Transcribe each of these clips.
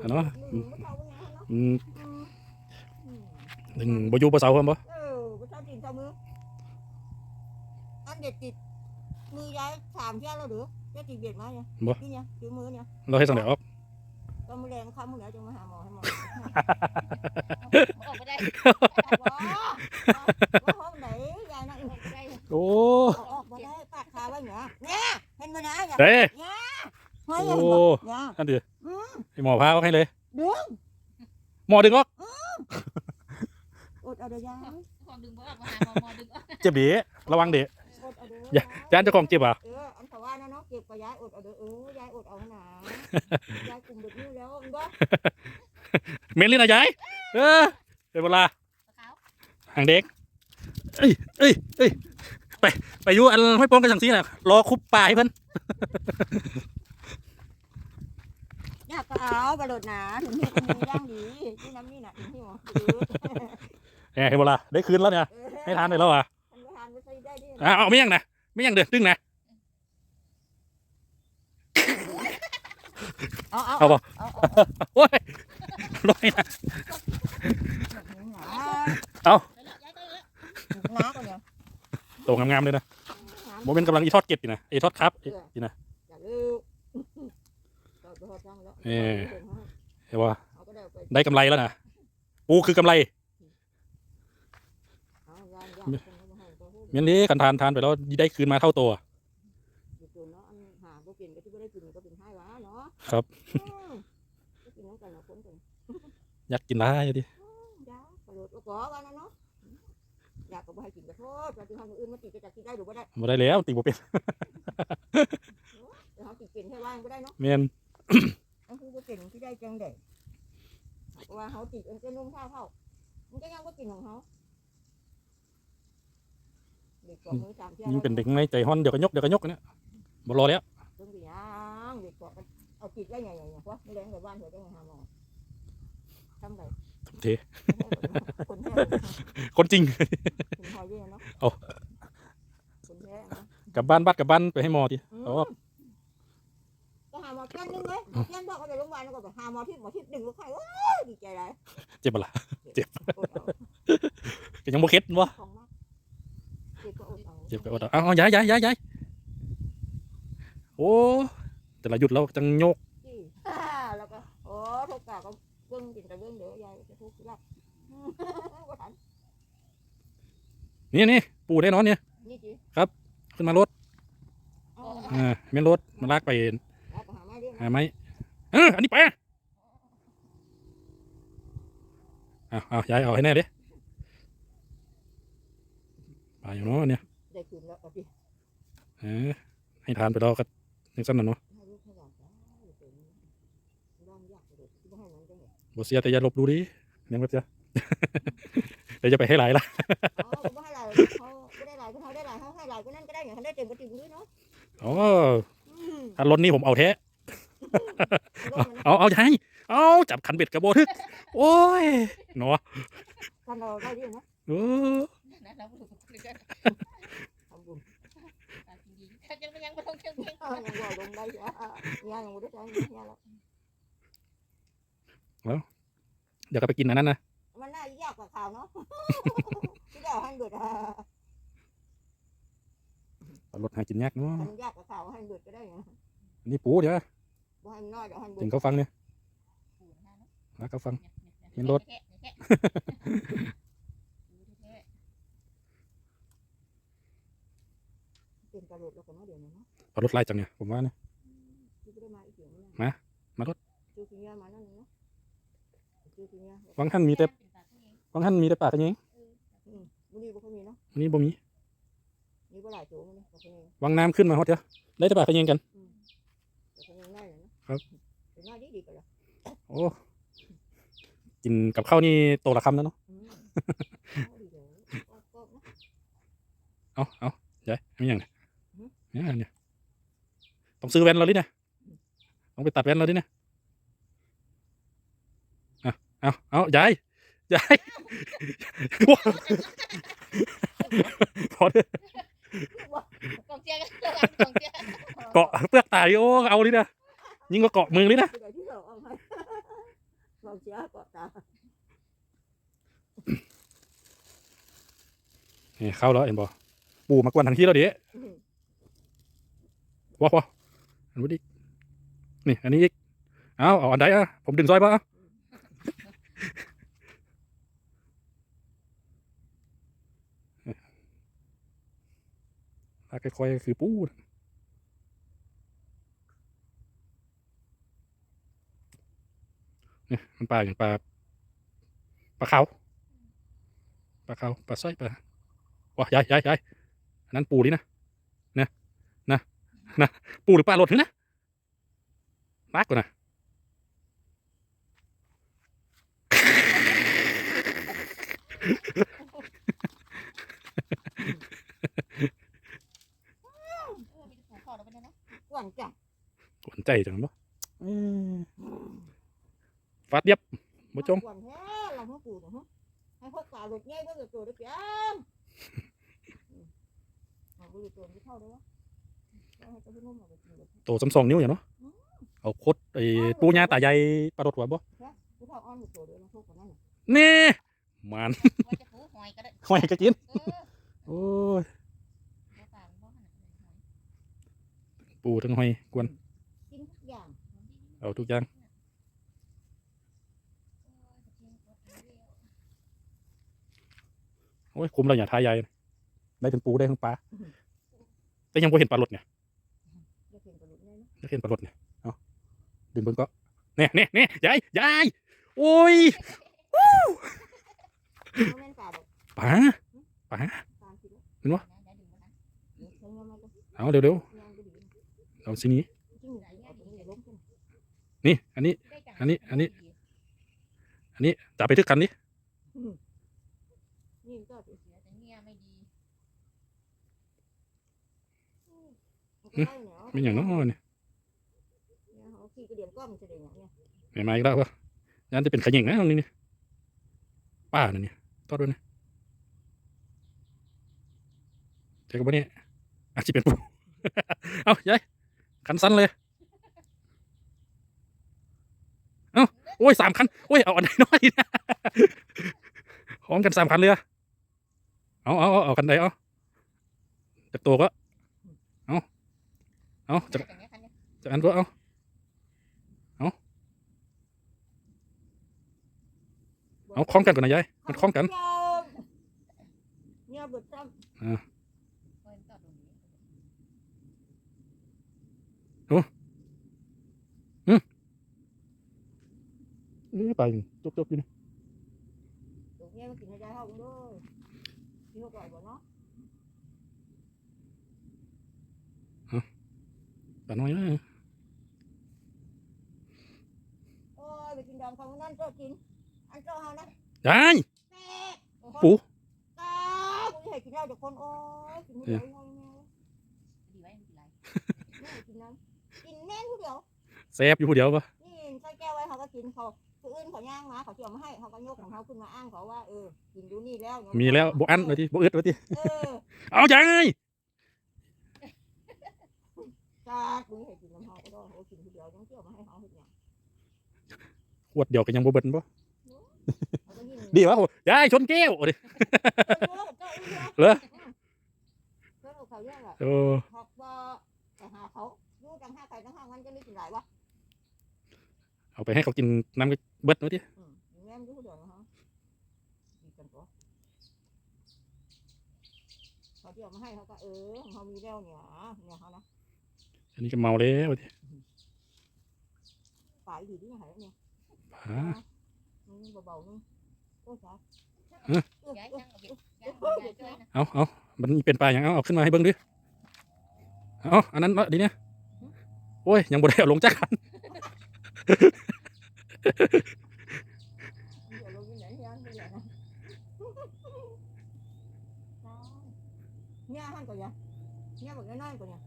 อะเนาะอืมบ่เท่าบ่หยังเนาะอืมอืมอืมถึงบ่อยู่บ่เสาเพิ่นบ่เออบ่เท่าตีนเท่ามืออันเด็ดติดมือยายสามเที่ยวแล้วเด้อจะติดเบียดมาเนี่ยนี่เนี่ยถือมือเนี่ยเราให้สังเดออกตอนมื้อแรงค่ำมื้อแล้วจะมาหาหมอให้หมอออกก็ได้ว้าว่าห้องไหนยายนั่งออกก็ได้โอ้เอาออกบ่ได้ปาดขาไว้เนี่ยเนี่ยเห็นบ่นะเนี่ยเด้เฮ้ย โอ้เห็นบ่เนี่ยอันเดียวอืมให้หมอพาออกให้เลยดึงหมอดึงออกอดเอาเด้อยายความดึงบ่ออกมาหาหมอหมอดึงออกเจ็บดีระวังเด้อดเอาเด้ออย่าจานเจ้าของเจ็บอะเอออันเขาว่านะเนาะเก็บกับยายอดเอาเด้อเออยายอดเอาหนายายกลุ่มเด็กนี่แล้วมึงบ่เมนลี่นะยายเออเป็นเวลาขาวหางเด็กเอ้ยเอ้ยเอ้ยไปไปอยู่อันไม่ป้องกันจังซี่น่ะรอคุบปลาให้เพิ่น อยากก็เอากระโดดหนาถึงที่มีย่างดีที่น้ำนี่น่ะถึงที่หมอดื้อแหมเห็นเวลาได้คืนแล้วเนี่ยเออให้ทานได้แล้วอะทานบ่ทานบ่ใส่ได้ดิอะเอาไม่ยังนะไม่ยังเดือดดึงนะเอาเอาเอาบ่เอาเอาโอ้ยลอยนะเอาแล้วย้ายไปแล้วหนาก่อนเนี่ยโตงามๆเลยนะโมเมนต์กำลังอีทอดเก็บอยู่นะอีทอดครับอีนะอย่าลืม เอาไปทอดช่างแล้วเออเห็นว่าเอาก็ได้เอาไปได้กำไรแล้วนะปูคือกำไรเอาย่างย่างคนเอามาให้ก็พูดเมียนนี้กันทานทานไปแล้วได้คืนมาเท่าตัวอยู่ตัวเนาะอันหาบ่กินก็ที่บ่ได้กินก็เป็นให้วะเนาะครับอืมก็กินน้ำกันเนาะคนกันอยากกินได้อยู่ดิยากระโดดก็ขอว่านะเนาะอยากก็บ่ให้กินก็โทษว่าที่ทำอื่นมาติดจะกินได้หรือบ่ได้มาได้แล้วตีบ่เป็นเดี๋ยวเขาติดเป็นให้ว่างบ่ได้เนาะเมียน อันคือบ่เป็นที่ได้จังได๋เพราะว่าเขาติดอันจะนุ่มเท่าเท่ามันก็ยังบ่กินของเขาเด็กกว่ามือสามเที่ยวยิ่งเป็นเด็กไม่ใจฮ้อนเดี๋ยวก็ยกเดี๋ยวก็ยกเนี่ยบ่รอแล้วเรื่องดีอ่างเด็กกว่ามันเอาติดได้ไงไงวะไม่แรงไปบ้านเถอะต้องหาหมอทำไงทุ่มเทคนแท้คนจริงคนหอยเยอะเนาะเอาคนแท้นะกลับบ้านบัดกลับบ้านไปให้หมอทีอืมเอา ก็หาหมอแก้มนึงเลยแก้มบอกเขาไปโรงพยาบาลแล้วก็ไปหาหมอที่หมอที่ดึงลูกไข่ว้าวดีใจเลยเจ็บบ่ล่ะเจ็บอดเอาก็ยังบ่เข็ดบ่ของมากเจ็บก็อดเอาเจ็บก็อดเอาเอาเอาย้ายย้ายย้ายย้ายโอ้แต่ละหยุดแล้วจังโยกจี้อ่าแล้วก็โอ้ทุกกาก็เบิ้งกินแต่เบิ้งเดี๋ยวยายจะทุกข์ยากอืมบ่ทันนี่นี่ปูได้นอนเนี่ยนี่จีขึ้นมารถเอาอ่าเมียนรถมาลากไปเอาไป หาไม้เรื่องหาไหมเอออันนี้ไปอะเอาเอาย้ายเอาให้แน่ดิไปอยู่เนาะเนี่ยได้คืนแล้วเอาดิเออให้ทานไปรอกันยังสั้นน่ะเนาะให้ลูกให้หลานจ้าอย่าเป็นร่างยากเลยที่บ่ให้มันจังเลยบ่เสียแต่อย่าลบดูดิเนี่ยบ่เสียเดี๋ยวจะไปให้หลายละอ๋อบ่ให้หลายเขาบ่ได้หลายก็เขาได้หลายเขาให้หลายก็นั่นก็ได้อย่างเขาได้เต็มก็ติดด้วยเนาะอ๋ออืมถ้ารถนี้ผมเอาแท้รถมัน เอาเอาย้ายเอาจับขันเบ็ดกระโบทึกโอ้ยเนาะกันเราได้ด้วยนะเออนะเราถูกคุยกันทำบุญจริงๆถ้าจะไม่ยังไม่ต้องเชื่อเพียงเออยังว่าลงได้อะอะยายังบ่ได้ใช้ยาแล้วเดี๋ยวก็ไปกินอันนั้นนะมันน่ายากกว่าข่าวเนาะที่ได้ให้เบิดอะเอารถหากินยากเนาะมันยากกว่าข่าวให้เบิดก็ได้ไงนี่ปูเดี๋ยว บ่ให้มันน้อยเดี๋ยวให้เบิถึดงเขาฟังเนี่ยปู่นะเนาะแล้วเขาฟัง เห็นรถ เป็นกระโดดแล้วก็มาเดี๋ยวนี้เนาะเอารถไล่จังเนี่ยผมว่าเนี่ยที่บ่ได้มาอีกเดี๋ยวนี้มามารถ จูกินยามานั่นเนาะจูกินยาวังท่านมีแต่วังท่านมีแต่ปากกันยังอืมมื้อนี้บ่ค่อยมีเนาะวันนี้บ่มีมีบ่หลายตัวมื้อนี้บ่ค่อยมีวังน้ำขึ้นมาฮอดเดียวได้แต่ปากกันยังกัน ครับเป็นน้อยดีๆก็แล้วโอ้กินกับข้าวนี่โตละคำแล้วเนาะอืมเอาดีเดี๋ยวก็ก็นะเอาเอายายไม่ยังเนี่ยเนี่ยเนี่ยต้องซื้อแว่นเราดิเนี่ยต้องไปตัดแว่นเราดิเนี่ยเอาเอาเอายายยายพอเถอะกองเชียร์กันกองเชียร์ เกาะเปลือกตาดิโอ้เอาดินะ ยิ่งกว่าเกาะมือเลยนะ cái chứ không phải còn chỉ có ta นี่ยเข้าแล้วเห็นบอปูมากวนทางทีแล้วเดี๋ยวว้าวๆอันนี้นอีกนี่อันนี้อีกเอาเอาอันใดอะผมดึงซอยป่ะอาลากค่อยๆคือปู มันปลาอย่างปลาปลาเขาวปลาเขาวปลาสร้อยปลาว้ายายยายยายอันนั้นปูนี่นะนะนะนะปูหรือปลาหลดนี่นะรักกว่านะเออมีแต่ผูกคอเราไปเนี่ยนะกวนจ้ะกวนใจจังบ่ ฟาดเดียบบ่จงกวนแท้เราเพิ่งปลูกเนาะให้พวกปลาหลุดง่ายก็เกิดตัวได้เพียงเอาไปตัวที่เข้าได้วะเอาให้ตัวที่นุ่มเอาไปกินเลยโตสำสองนิ้วอย่างเนาะเอาคดไอ้ปูญาตายายปลาดดหัวบ่ผู้เฒ่าอ้อนอยู่ตัวเดียวนะพวกคนนั้นน่ะนี่มันว่าจะผูกหอยก็ได้หอยก็กินเออโอ้ยเดี๋ยวป่ามันบ่ขนาดนั้นหอยปูทั้งหอยกวนกินทุกอย่างเอาทุกอย่าง โอ้ยคุมเราอย่าทายายได้ทั้งปูได้ทั้งปลาแต่ยังบ่เห็นปลาหลดเนี่ยจะเห็นกระดูกง่ายนะยังเห็นปลาหลดเนี่ยเอาดึงเบิ่งก็เนี่ยเนี่ยเนี่ยยายยายโอ้ยเขาแม่นปลาดอกปลาปลาคิดว่านะเดี๋ยวดึงมานะเดี๋ยวใช้เงินมาก็เอาเร็วย่างก็ดีๆเอาสินี้จริงไหนเอาตัวนี้ล้มขึ้นนี่ อันนี้ได้จังอันนี้ อันนี้ อันนี้จับไปทึกกัน ดินี่ก็เสียแต่เนี่ยไม่ดีได้เนาะไม่อย่างน้อยเนี่ยเอาขี้กระเดียนก้อมจะได้เนี่ยไม่มาอีกแล้ววะยันจะเป็นขยิงนะตรงนี้เนี่ยป้าน่ะเนี่ยทอดด้วยนะเจ๊กับเนี่ยอาจจะเป็นปูเอายายคันสั้นเลยเอาโอ้ยสามคันโอ้ยเอาอันไหนน้อยนะของกันสามคันเลยอะ เอาเอาเอาเอากันใดเอาจากตัวก็เอาเอาจากแต่เนี่ยคันเนี่ยจากอันก็เอาเอาเอาคล้องกันก่อนนะยายมันคล้องกันเนี่ยเบิดซ้เออมันต่อตรงนี้นี่ไปจบจบอยู่นะำตัวเนี่ยมันกินให้ได้เท่ากันด้วย ที่เขาปล่อยบ่เนาะปลาน้อยนะโอ้ยไปกินดองของนั่นเจ้ากิน อันเจ้าเฮานะยายแม่ปูตากูให้กินได้แต่คนโอ้ยกินไม่ได้ไงแม่ดีไว้ไม่เป็นไรแม่กินน้ำกินแน่นผู้เดียวแซบอยู่ผู้เดียวปะนี่ใส่แก้วไว้เขาก็กินเขาผู้ อื่นเขาย่างมาเขาเกี่ยวมาให้เขาก็ยกของเขาขึ้นมาอ้างเขาว่าเออกินดูนี่แล้วมีแล้วโบอันเลยทีโบอึดเลยที่เออเอายายจ้ากูให้กินน้ำเขาก็ได้เขากินผู้เดียวยังเกี่ยวมาให้เขาเห็นอย่างขวดเดียวก็ยังโบเบิ้ลปะดีวะโหยายชนแก้วเอาดิเหรอเขาเยอะแหละโอ้หอกแต่หาเขาดูจังห้าใครจังห้ามันจะไม่กินหลายวะเอาไปให้เขากินน้ำ เบิ้ลเลยทีอืมแม่มันดูเดี๋ยวนะฮะดีกันตัวเขาเดี๋ยวมาให้เขาก็เออของเขามีแล้วเนี่ยเนี่ยเขานะอันนี้ก็เมาแล้วทีฝ่ายดีที่ไหนเนี่ยผานี่เบาๆนึงโอ้ยจ้าย้ายจังเอาไปย้ายย้ายช่วยนะเอาเอามันเป็นปลาอย่างเอาเอาขึ้นมาให้เบิ้งดิเอาอันนั้นละดีเนี่ยโอ้ยยังบ่ได้เอาลงจักคัน เดี๋ยวลงที่ไหนเนี่ยไม่เหลือนะเนี่ยหันก่อนเนี่ยเนี่ยบอกน้อยๆก่อนเนี่ย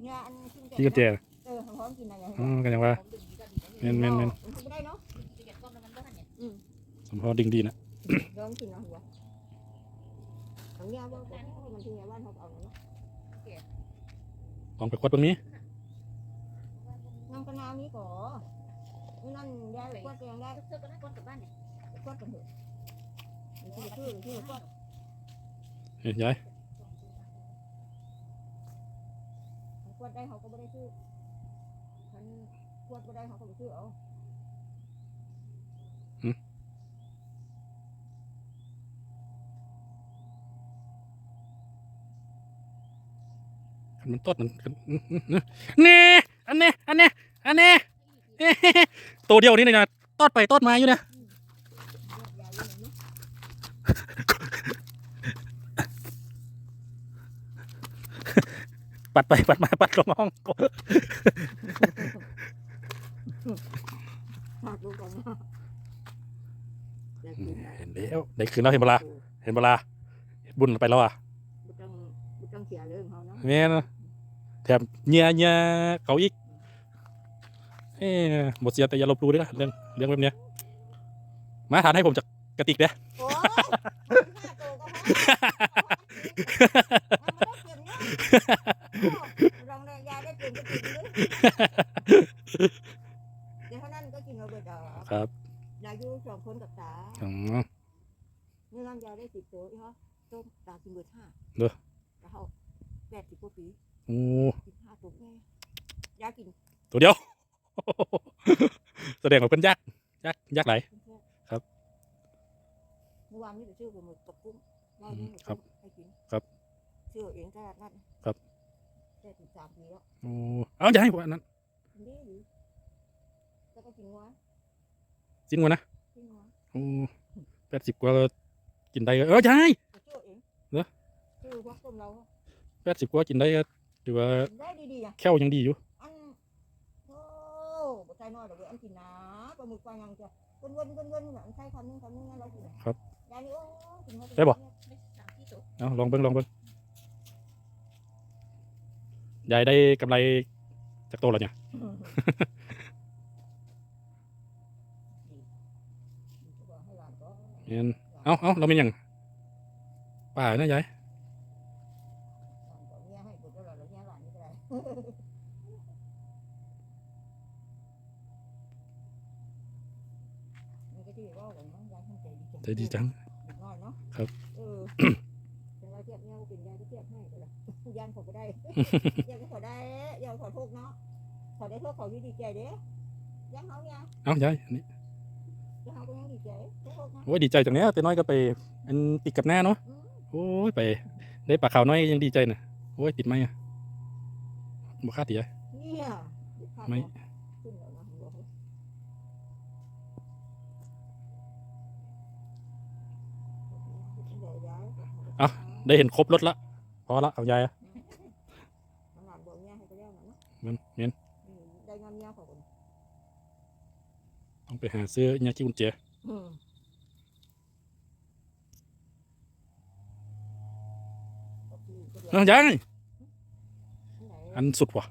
เนี่ยอันขึ้นที่กระเจเออพร้อมกินอะไรอ๋อกันยังว่าผมดึงดีก็ดีแม่นแม่นแม่นมันไม่ได้เนาะจะเก็บก้มแล้วมันก็หันเนี่ยสมพอดิ่งดีนะเดี๋ยวมันกินเอาหัวตรงเนี้ยว่ามันที่เนี่ยบ้านเขาเอาเนาะลองไปกดตรงนี้น้ำกระนานี้ก่อนั่ นได้กวดเองได้เสื้อก็ได้ก้นกลับบ้านเนี่ยกวดกันเถอะชื่อชื่อกวดเอ้ยยายขวดได้เขาก็ไม่ได้ซื้อฉันขวดไม่ได้เขาก็ไปซื้อเอาคันมันต้นมันเน่อันเน่อันเน่อันเน่เอ้ ตัวเดียวนี่นะตอดไปตอดมาอยู่นะเลือกยาอยู่ไหนนี่ปัดไปปัดมาปัดลงห้องฝากดูก่อนนะอยากกินนะเห็นแล้วได้คืนแล้วเห็นเวลาเห็นเวลาบุญไปแล้วอะบุต้องบุต้องเสียเรื่องเขาเนาะแม่นะแถมเงียเงียเขาอีก เอ้หมดเสียแต่อย่าลบหลู่ด้วยนะเรื่องเรื่องแบบเนี้ยมาทานให้ผมจากกระติกเด้อโอ้ยห้าตัวก็พอ ลองเลยยาได้เปลี่ยนก็กินเลยเดี๋ยวเท่านั้นก็กินเอาไปดอกครับยาอยู่สองคนกับตาอ๋อนี่น้ำยาได้สิบตัวอีฮะต้มตากินเบอร์ห้าเด้อ แล้วเขาแปดสิบกว่าปีโอ้กินห้าตัวแม่ยากินตัวเดียว แสดงว่าเป็นยักษ์ยักษ์ยักษ์ไหลเพื่อนๆครับเมื่อวานนี้ไปซื้อปลาหมึกกับกุ้งว่านี่ครับให้กินครับซื้อเองตลาดนัดครับ ได้ถึงสามปีแล้วโอ้เอาอย่าให้ผมอันนั้นกินดีดีแล้วก็กินงัวสิ้นวันนะกินงัวโอ้แปดสิบกว่ากินได้ก็เออใช่ไปซื้อเองเหรอซื้อพวกต้มเราแปดสิบกว่ากินได้ก็ถือว่ากินได้ดีๆอะแค่วยังดีอยู่อันโอ้ บ่ใจน้อยดอกเว้ยอันกินนะปลาหมึกปลายังจะวนๆวนๆวนๆอันใช้คำนึงคำนึงนั่นเรากินครับยายนี่โอ้กินเข้าปได้บ่ไม่สามที่ตัวเอาลองเบิ้งลองเบิ้งยายได้กำไรจากโตแล้วเนี่ยบอกให้หลานก็เห็นเอาเอาเราเป็นหยังป่านะยายหลานก็เนี่ยให้บุตรแล้วเราเนี่ยหลานนี่ก็ได้มันก็ที่ว่ากันเนาะยายท่าน ใจดีใจดีจังเด็กน้อยเนาะครับเออแต่ว่าเทียบเนี่ยก็เป็นยายที่เทียบให้ก็เลยยานขอก็ได้ยายก็ขอได้ยายขอโทษเนาะขอได้โทษขอที่ดีใจเด้ยังเขาเนี่ยเอายายอันนี้ยังเขาก็ยังดีใจขอโทษนะโอ้ยดีใจจังเนี้ยแต่น้อยก็ไป อันติดกับหน้าเนาะอืมโอ้ยไป ได้ปลาขาวน้อยยังดีใจน่ะโอ้ยติดไหมอะบ่คาดติยายเนี่ยภาพไม่ ขึ้นแล้วนะบอกให้ยายๆได้เห็นครบรถละพอละเอายายอะหลานบอกเนี่ยให้ไปแล้วนะเนาะมันเมียนอืมได้งานเนี่ยขอบคุณต้องไปหาซื้อเนี่ยที่กุญแจอืมก็คือก็เดี๋ยวเอายายอันไหนอันสุดว่ะ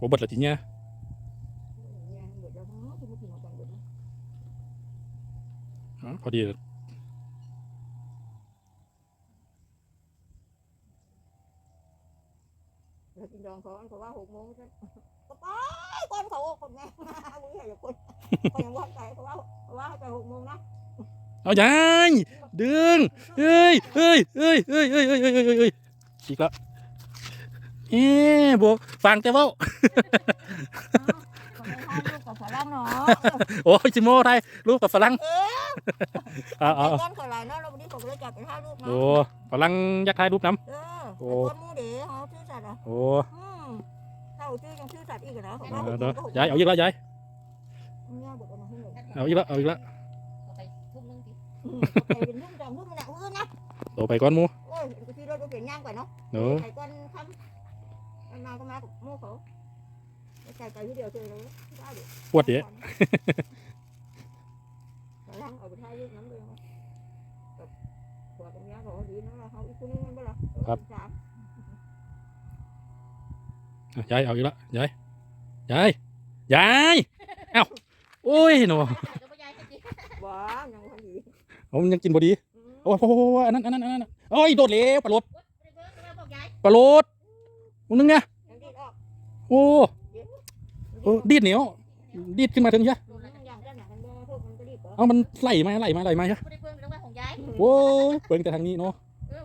บ่เบิดละทีเนี่ยเนี่ยเดี๋ยวเราทั้งหมดที่มากินของกันเดี๋ยวนะ อ๋อพอดี เรากินด องเขาอันเขาว่าหกโมงก็ก็ไปก่อนเขาคนแม่มึงเห็นอย่าคนเขายังว่าไปเขาว่าเขาว่าให้ไปหกโมงนะเอายายดึงเฮ้ยเฮ้ยเฮ้ยเฮ้ยเฮ้ยเฮ้ยเฮ้ยเฮ้ยเฮ้ยเฮ้ยอีกแล้วเอ๊ะบ่ฟังแต่เว่าเขาไม่ให้ลูกกับฝรั่งเนาะโอ้ยจิโม่ไทยรูปกับฝรั่งเออเอาเอาไอ้เอาก้อนเขาหลายเนาะเราวันนี้ผมเลยจับไปห้าลูกนะโอ้ฝรั่งอยักถ่ายรูปน้เออโอ้ไอ้ก้อนมูเด๋เขาชื่อ สัตว์อะำโอ้อืมถ้าเอาชื่อยังชื่อสัตว์อีกเหรอเขาเอว่าอเด้อยายเอาอีกแล้วยายเนี่ยบอกเอามาให้หนูเอาอีกแล้วเอาอีกแล้วเอาไปทุ่มนึงดิอืมไปเป็นทุ่งจองทุ่งมันอะอื้อนะโตไปก้อนหมูโอ้ยก็ที่รถก็เปลี่ยนย่างไปเนาะเด้อไอ้ก้อนคำมันมาก็มากับโม่เขาไม่ใช่ใจที่เดียวเจอเลยได้ดิปวดเดี๋ยวฝรั่งเอาไปถ่ายรูปน้ำเลยเอากับตัวตรงเนี้ยเขาดีนะเขาอีกคนนึงมันบ่ล่ะเออสามอะ ยายเอาอีกแล้วยายยายยายเอ้าโอ้ยหนูก็ไม่ยายให้ดิว้ายังคนดีเอามันยังกินบ่ดีอืมโอ้โหอันนั้นอันนั้นอันนั้นโอ้ยโดดเร็วปลาโลดไม่ได้เบิ่งแล้วบอกยายปลาโลดมึงนึงเนี่ยยังดีดออกโอ้โอ้ดีดเหนียวดีดขึ้นมาถึงใช่ดูแล้วยังได้หนักกันบ่พวกมันก็ดีดเหรอเอามันไหลมาไหลมาไหลมาใช่ไม่ได้เบิ่งแล้วว่าของยายโอ้ยเปิงแต่ทางนี้เนาะเออ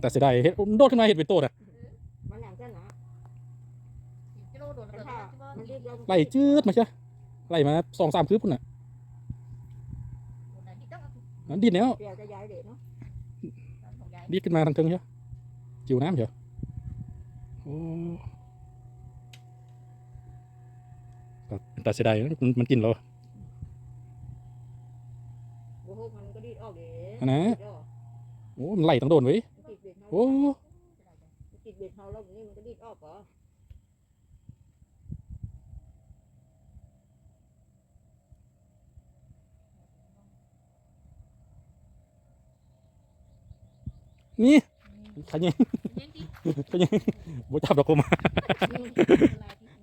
แต่เสียดายเห็ดมันโดดขึ้นมาเห็ดเป็นโตน่ะ มันอย่างเช่นนะ กิโลโดน แต่ เกิด ถ้าที่ว่ามันรีบลงไล่จืดมาใช่ไล่มาสองสามคืบพุ่นน่ะที่ต้องมันดิ้นแล้วเดี๋ยวจะย้ายเด็กเนาะของยายดิ้นขึ้นมาทางเทิงใช่จิวน้ำเฉยโอ้ก็แต่เสียดายมันมันกินเราโอ้โหมันก็ดีดออกเด็อันนะโอ้มันไล่ต้องโดนไว้ยติดเบ็ดเขาโอ้ติดเบ็ดเขาแล้วนี่มันก็ดีดออกเหรอ นี่ขยันยังที่ขยันบ่จับดอกกูมา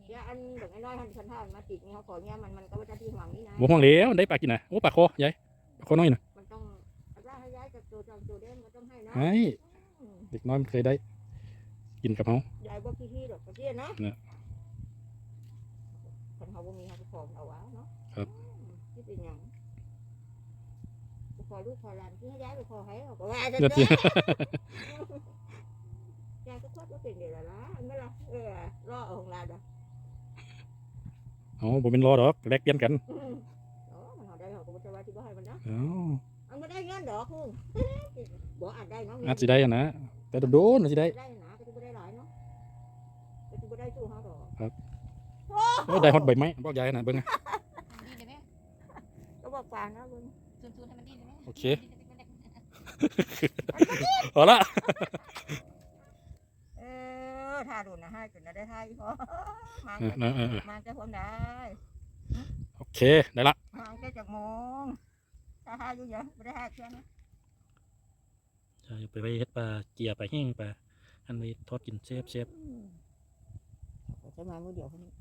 เนี่ยอันเด็กน้อยหันคันท่ามาติดเนี่ยเขาขอเนี่ยมันมันก็ว่าจะที่หวังนี่นะบ่ห่วงแล้วได้ปลากินน่ะโอ้ปลาคอยายปลาคอน้อยน่ะมันต้องอัตราให้ย้ายจากตัวจองตัวเด่นมันต้องให้เนาะให้เด็กน้อยมันเคยได้ กินกับเฮายายบอกที่ๆดอกกระเทียนเนาะเนี่ยคนเขาบ่มีเขาก็ขอเอาวะเนาะครับอืมที่เป็นหยังไปข อลูกขอหลานที่ให้ย้ายไปขอให้เขาก็ว่าจะเดี๋ยวเด้ที่ยายก็โคตรว่าเป็นเดี๋ยวละละอันไม่ละเออรอเอาของหลานอะอ๋อบ่เป็นรอดอกแลกเปลี่ยนกันอืมโอ้มันเอาได้เขาก็บ่จะว่าที่บ่ให้มันนะอ๋ออันไม่ได้เงินดอกคุณบ่อาจได้เนาะอาจสิได้อะนะแต่โดนๆอาจสิได้ได้นะก็จะบ่ได้หลายเนาะก็จะบ่ได้สู้เขาดอกโอ้ได้ฮอตใบไม้บอกยายนะเบิ่งอะ โอเคเอาละเออถ้าโดนนะให้จนได้ให้พอมาเออเออเออเออมาจะพ้นได้โอเคได้ละมาจะจากโมงถ้าให้อยู่เยอะไม่ได้ให้เชื่อนะจะไปไว้เฮ็ดปลาเจียปลาแห้งปลาอันไว้ทอดกินเชฟเชฟจะมามือเดียวคนนี้